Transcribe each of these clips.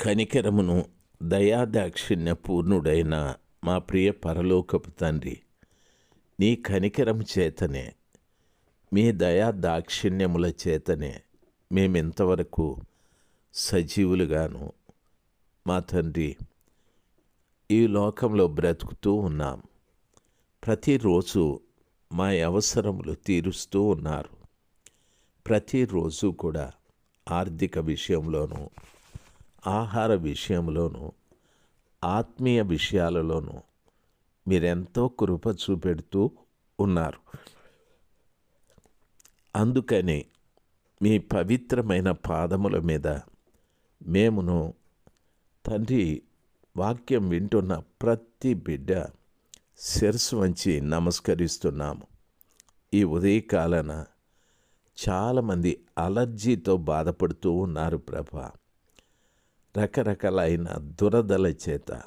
కనికరమును దయాదాక్షిణ్య పూర్ణుడైన మా ప్రియ పరలోకపు తండ్రి నీ కనికరము చేతనే మీ దయా దాక్షిణ్యముల చేతనే మేమింతవరకు సజీవులుగాను మా తండ్రి ఈ లోకంలో బ్రతుకుతూ ఉన్నాం. ప్రతిరోజు మా అవసరములు తీరుస్తూ ఉన్నారు. ప్రతిరోజు కూడా ఆర్థిక విషయంలోనూ ఆహార విషయంలోనూ ఆత్మీయ విషయాలలోనూ మీరెంతో కృప చూపెడుతూ ఉన్నారు. అందుకని మీ పవిత్రమైన పాదముల మీద మేమును తండ్రి వాక్యం వింటున్న ప్రతి బిడ్డ శిరస్సు వంచి నమస్కరిస్తున్నాము. ఈ ఉదయకాలన చాలామంది అలర్జీతో బాధపడుతూ ఉన్నారు ప్రభా. రకరకాలైన దురదల చేత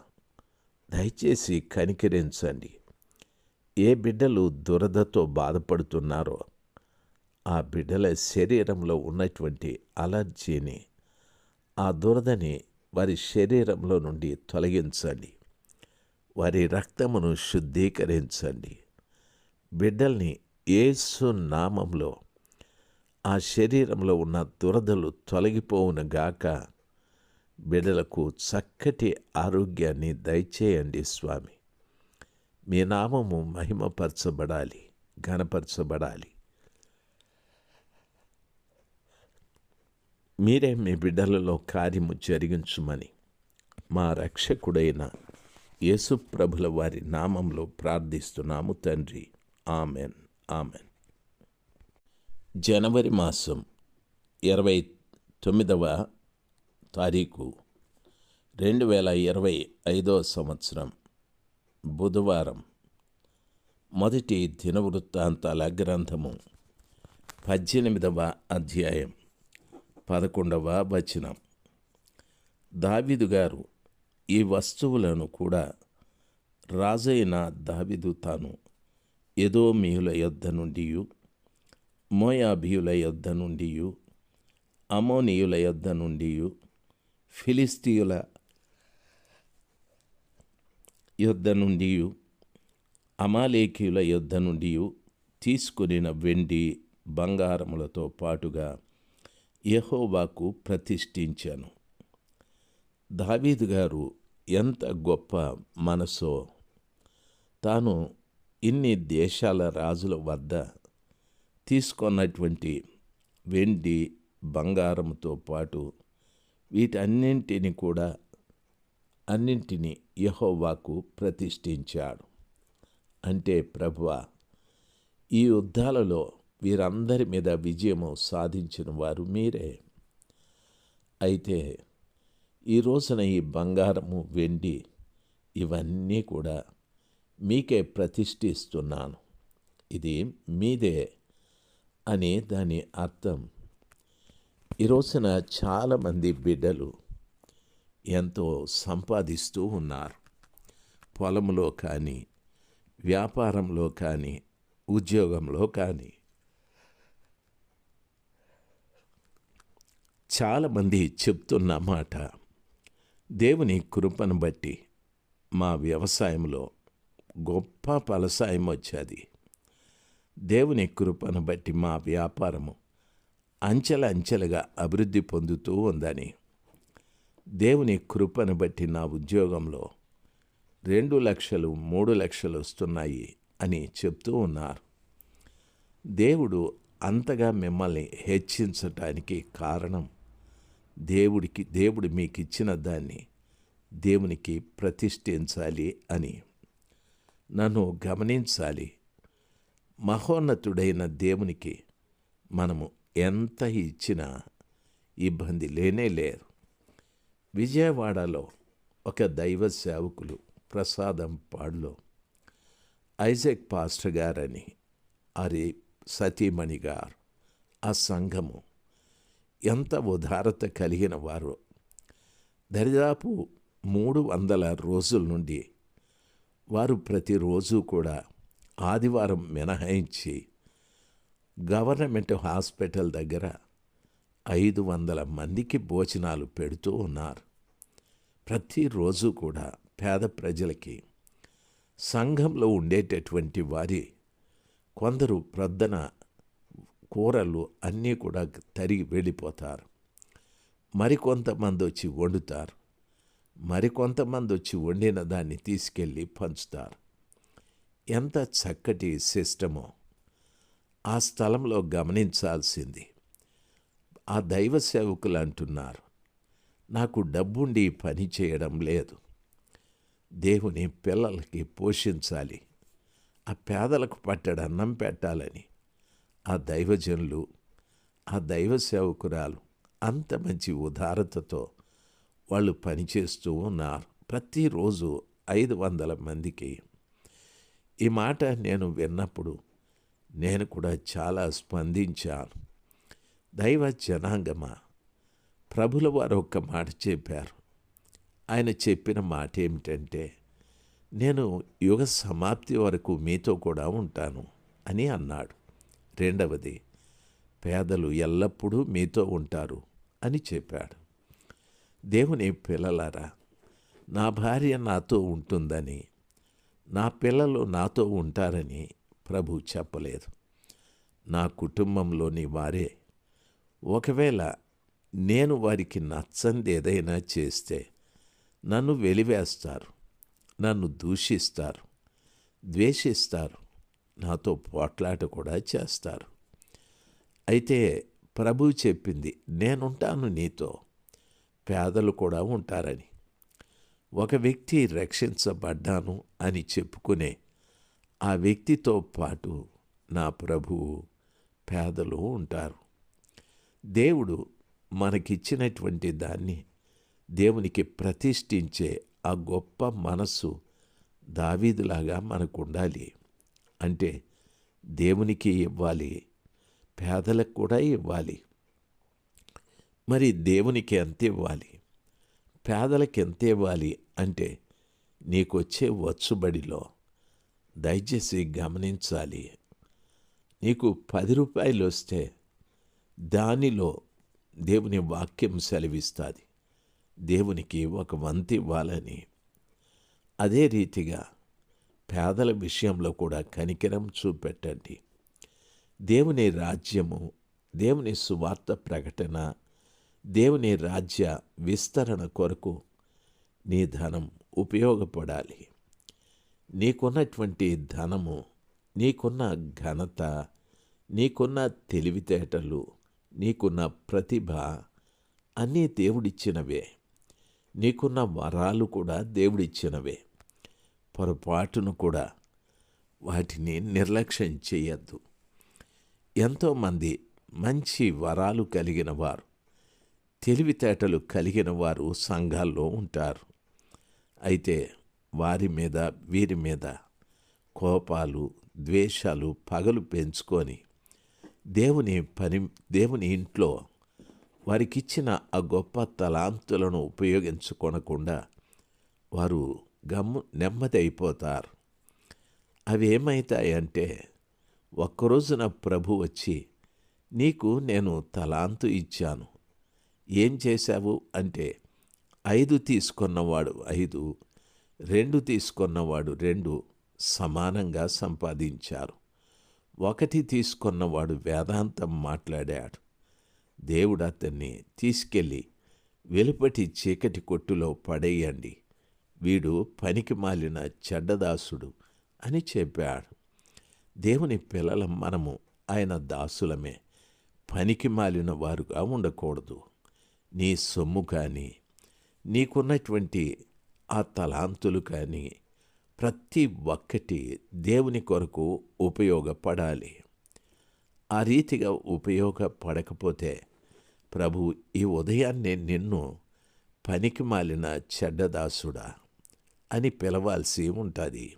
దయచేసి కనికరించండి. ఏ బిడ్డలు దురదతో బాధపడుతున్నారో ఆ బిడ్డల శరీరంలో ఉన్నటువంటి అలర్జీని ఆ దురదని వారి శరీరంలో నుండి తొలగించండి. వారి రక్తమును శుద్ధీకరించండి. బిడ్డల్ని ఏసు నామంలో ఆ శరీరంలో ఉన్న దురదలు తొలగిపోవునుగాక బిడ్డలకు చక్కటి ఆరోగ్యాన్ని దయచేయండి స్వామి. మీ నామము మహిమపరచబడాలి ఘనపరచబడాలి. మీరే మీ బిడ్డలలో కార్యము జరిగించుమని మా రక్షకుడైన యేసుప్రభుల వారి నామంలో ప్రార్థిస్తున్నాము తండ్రి. Amen amen. జనవరి మాసం ఇరవై తొమ్మిదవ తారీఖు రెండు వేల ఇరవై ఐదో సంవత్సరం బుధవారం. మొదటి దినవృత్తాంతాల గ్రంథము పద్దెనిమిదవ అధ్యాయం పదకొండవ వచనం. దావిదు గారు ఈ వస్తువులను కూడా రాజైన దావిదు తాను ఎదోమియుల యొద్ధ నుండి మోయాబియుల యొద్ధ నుండి అమోనియుల యొద్ద నుండి ఫిలిస్తీయుల యుద్ధ నుండి అమాలేకీయుల యుద్ధ నుండి తీసుకొనిన వెండి బంగారములతో పాటుగా యహోవాకు ప్రతిష్ఠించాను దావీదు గారు ఎంత గొప్ప మనసో తాను ఇన్ని దేశాల రాజుల వద్ద తీసుకున్నటువంటి వెండి బంగారంతో పాటు వీటన్నింటిని కూడా అన్నింటినీ యహోవాకు ప్రతిష్ఠించాడు. అంటే ప్రభువ ఈ యుద్ధాలలో వీరందరి మీద విజయము సాధించిన వారు మీరే. అయితే ఈ రోజున ఈ బంగారము వెండి ఇవన్నీ కూడా మీకే ప్రతిష్ఠిస్తున్నాను. ఇది మీదే అనే దాని అర్థం ఈ రోజున చాలామంది బిడ్డలు ఎంతో సంపాదిస్తూ ఉన్నారు. పొలంలో కానీ వ్యాపారంలో కానీ ఉద్యోగంలో కానీ. చాలామంది చెప్తున్న మాట దేవుని కృపను బట్టి మా వ్యవసాయంలో గొప్ప ఫలసాయం వచ్చేది. దేవుని కృపను బట్టి మా వ్యాపారము అంచెల అంచెలుగా అభివృద్ధి పొందుతూ ఉందని. దేవుని కృపను బట్టి నా ఉద్యోగంలో రెండు లక్షలు మూడు లక్షలు వస్తున్నాయి అని చెప్తూ ఉన్నారు. దేవుడు అంతగా మిమ్మల్ని హెచ్చించటానికి కారణం దేవుడికి దేవుడు మీకు ఇచ్చిన దాన్ని దేవునికి ప్రతిష్ఠించాలి అని. నన్ను గమనించాలి. మహోన్నతుడైన దేవునికి మనము ఎంత ఇచ్చినా ఇబ్బంది లేనే లేరు. విజయవాడలో ఒక దైవ సేవకులు ప్రసాదం పాడులో ఐజాక్ పాస్టర్ గారని అరి సతీమణి గారు ఆ సంఘము ఎంత ఉదారత కలిగిన వారు. దరిదాపు మూడు వందల రోజుల నుండి వారు ప్రతిరోజు కూడా ఆదివారం మినహాయించి గవర్నమెంట్ హాస్పిటల్ దగ్గర ఐదు వందల మందికి భోజనాలు పెడుతూ ఉన్నారు. ప్రతిరోజు కూడా పేద ప్రజలకి సంఘంలో ఉండేటటువంటి వారి కొందరు ప్రొద్దన కూరలు అన్నీ కూడా తరిగి వెళ్ళిపోతారు. మరికొంతమంది వచ్చి వండుతారు. మరికొంతమంది వచ్చి వండిన దాన్ని తీసుకెళ్ళి పంచుతారు. ఎంత చక్కటి సిస్టమో! ఆ స్థలంలో గమనించాల్సింది. ఆ దైవ సేవకులు అంటున్నారు నాకు డబ్బుండి పని చేయడం లేదు. దేవుని పిల్లలకి పోషించాలి. ఆ పేదలకు పట్టడు అన్నం పెట్టాలని. ఆ దైవజనులు ఆ దైవ సేవకురాలు అంత మంచి ఉదారతతో వాళ్ళు పనిచేస్తూ ఉన్నారు. ప్రతిరోజు ఐదు వందల మందికి. ఈ మాట నేను విన్నప్పుడు నేను కూడా చాలా స్పందించాను. దైవ జనాంగమా? ప్రభుల వారు ఒక్క మాట చెప్పారు. ఆయన చెప్పిన మాట ఏమిటంటే నేను యుగ సమాప్తి వరకు మీతో కూడా ఉంటాను అని అన్నాడు. రెండవది పేదలు ఎల్లప్పుడూ మీతో ఉంటారు అని చెప్పాడు. దేవుని పిల్లలారా నా భార్య నాతో ఉంటుందని నా పిల్లలు నాతో ఉంటారని ప్రభు చెప్పలేదు. నా కుటుంబంలోని వారే ఒకవేళ నేను వారికి నచ్చంది ఏదైనా చేస్తే నన్ను వెలివేస్తారు నన్ను దూషిస్తారు ద్వేషిస్తారు నాతో పోట్లాట కూడా చేస్తారు. అయితే ప్రభు చెప్పింది నేనుంటాను నీతో పేదలు కూడా ఉంటారని. ఒక వ్యక్తి రక్షించబడ్డాను అని చెప్పుకునే ఆ వ్యక్తితో పాటు నా ప్రభువు పేదలు ఉంటారు. దేవుడు మనకిచ్చినటువంటి దాన్ని దేవునికి ప్రతిష్ఠించే ఆ గొప్ప మనస్సు దావీదులాగా మనకు ఉండాలి అంటే దేవునికి ఇవ్వాలి పేదలకు కూడా ఇవ్వాలి. మరి దేవునికి ఎంత ఇవ్వాలి? పేదలకు ఎంత ఇవ్వాలి? అంటే నీకొచ్చే వచ్చుబడిలో దయచేసి గమనించాలి. నీకు పది రూపాయలు వస్తే దానిలో దేవుని వాక్యం సెలవిస్తుంది. దేవునికి ఒక వంతి ఇవ్వాలని. అదే రీతిగా పేదల విషయంలో కూడా కనికరం చూపెట్టండి. దేవుని రాజ్యము దేవుని సువార్త ప్రకటన దేవుని రాజ్య విస్తరణ కొరకు నీ ధనం ఉపయోగపడాలి. నీకున్నటువంటి ధనము నీకున్న ఘనత నీకున్న తెలివితేటలు నీకున్న ప్రతిభ అన్నీ దేవుడిచ్చినవే. నీకున్న వరాలు కూడా దేవుడిచ్చినవే. పొరపాటును కూడా వాటిని నిర్లక్ష్యం చేయొద్దు. ఎంతోమంది మంచి వరాలు కలిగిన వారు తెలివితేటలు కలిగిన వారు సంఘాల్లో ఉంటారు. అయితే వారి మీద వీరి మీద కోపాలు ద్వేషాలు పగలు పెంచుకొని దేవుని పని దేవుని ఇంట్లో వారికిచ్చిన ఆ గొప్ప తలాంతులను ఉపయోగించుకొనకుండా వారు గమ్ము నెమ్మది అయిపోతారు. అవి ఏమవుతాయంటే ఒక్కరోజున ప్రభు వచ్చి నీకు నేను తలాంతు ఇచ్చాను. ఏం చేశావు? అంటే ఐదు తీసుకున్నవాడు ఐదు రెండు తీసుకున్నవాడు రెండు సమానంగా సంపాదించారు. ఒకటి తీసుకున్నవాడు వేదాంతం మాట్లాడాడు. దేవుడు అతన్ని తీసుకెళ్ళి వెలుపటి చీకటి కొట్టులో పడేయండి. వీడు పనికి మాలిన చెడ్డదాసుడు అని చెప్పాడు. దేవుని పిల్లల మనము ఆయన దాసులమే. పనికి మాలిన వారుగా ఉండకూడదు. నీ సొమ్ము కానీ నీకున్నటువంటి ఆ తలాంతులు కానీ ప్రతి ఒక్కటి దేవుని కొరకు ఉపయోగపడాలి. ఆ రీతిగా ఉపయోగపడకపోతే ప్రభు ఈ ఉదయాన్నే నిన్ను పనికి మాలిన చెడ్డదాసుడా అని పిలవాల్సి ఉంటుంది.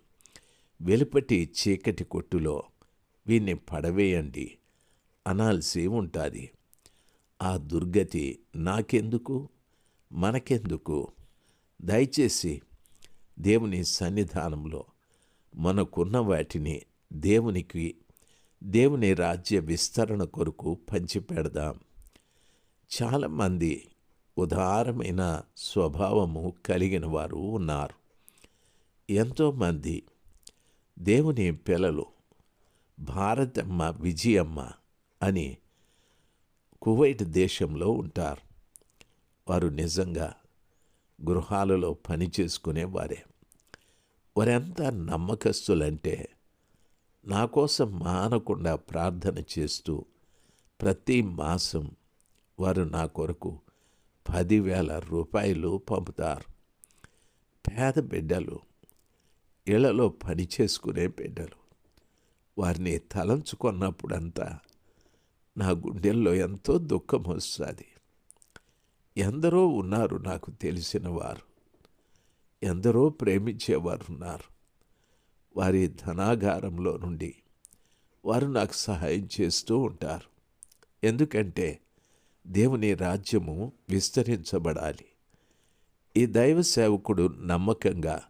వెలుపటి చీకటి కొట్టులో వీన్ని పడవేయండి అనాల్సి ఉంటుంది. ఆ దుర్గతి నాకెందుకు? మనకెందుకు? దయచేసి దేవుని సన్నిధానంలో మనకున్న వాటిని దేవునికి దేవుని రాజ్య విస్తరణ కొరకు పంచిపెడదాం. చాలామంది ఉదారమైన స్వభావము కలిగిన వారు ఉన్నారు. ఎంతోమంది దేవుని పిల్లలు భారతమ్మ విజయమ్మ అని కువైట్ దేశంలో ఉంటారు. వారు నిజంగా గృహాలలో పని చేసుకునేవారే. వారెంత నమ్మకస్తులంటే నా కోసం మానకుండా ప్రార్థన చేస్తూ ప్రతి మాసం వారు నా కొరకు పదివేల రూపాయలు పంపుతారు. పేద బిడ్డలు ఇళ్ళలో పని చేసుకునే బిడ్డలు వారిని తలంచుకున్నప్పుడంతా నా గుండెల్లో ఎంతో దుఃఖం వస్తుంది. ఎందరో ఉన్నారు నాకు తెలిసిన వారు ఎందరో ప్రేమించేవారు ఉన్నారు వారి ధనాగారంలో నుండి వారు నాకు సహాయం చేస్తూ ఉంటారు. ఎందుకంటే దేవుని రాజ్యము విస్తరించబడాలి. ఈ దైవ సేవకుడు నమ్మకంగా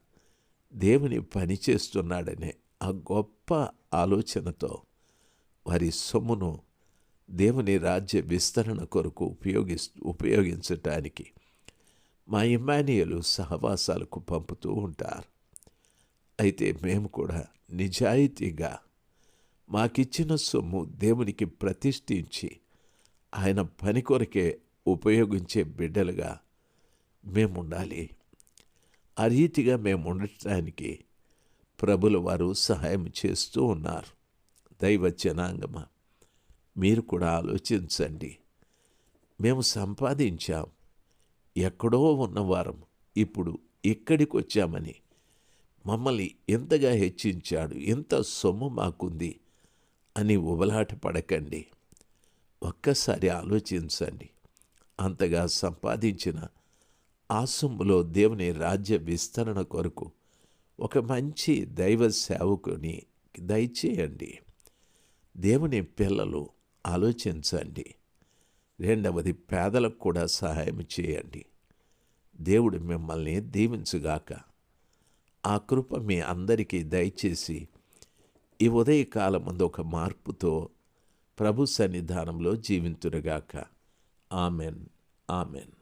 దేవుని పని చేస్తున్నాడనే ఆ గొప్ప ఆలోచనతో వారి సొమ్మును దేవుని రాజ్య విస్తరణ కొరకు ఉపయోగి ఉపయోగించటానికి మా ఇమానియలు సహవాసాలకు పంపుతూ ఉంటారు. అయితే మేము కూడా నిజాయితీగా మాకిచ్చిన సొమ్ము దేవునికి ప్రతిష్ఠించి ఆయన పని కొరకే ఉపయోగించే బిడ్డలుగా మేముండాలి. ఆ రీతిగా మేము ఉండటానికి ప్రభుల వారు సహాయం చేస్తూ ఉన్నారు. దైవ జనాంగమ మీరు కూడా ఆలోచించండి. మేము సంపాదించాం. ఎక్కడో ఉన్నవారం ఇప్పుడు ఇక్కడికి వచ్చామని మమ్మల్ని ఎంతగా హెచ్చించాడు ఎంత సొమ్ము మాకుంది అని ఉబలాట పడకండి. ఒక్కసారి ఆలోచించండి. అంతగా సంపాదించిన ఆ సొమ్ములో దేవుని రాజ్య విస్తరణ కొరకు ఒక మంచి దైవ సేవకుని దయచేయండి. దేవుని పిల్లలు ఆలోచించండి. రెండవది పేదలకు కూడా సహాయం చేయండి. దేవుడు మిమ్మల్ని దీవించుగాక. ఆ కృప మీ అందరికీ దయచేసి ఈ ఉదయకాలం ముందు ఒక మార్పుతో ప్రభు సన్నిధానంలో జీవింతురుగాక ఆమెన్. ఆమెన్.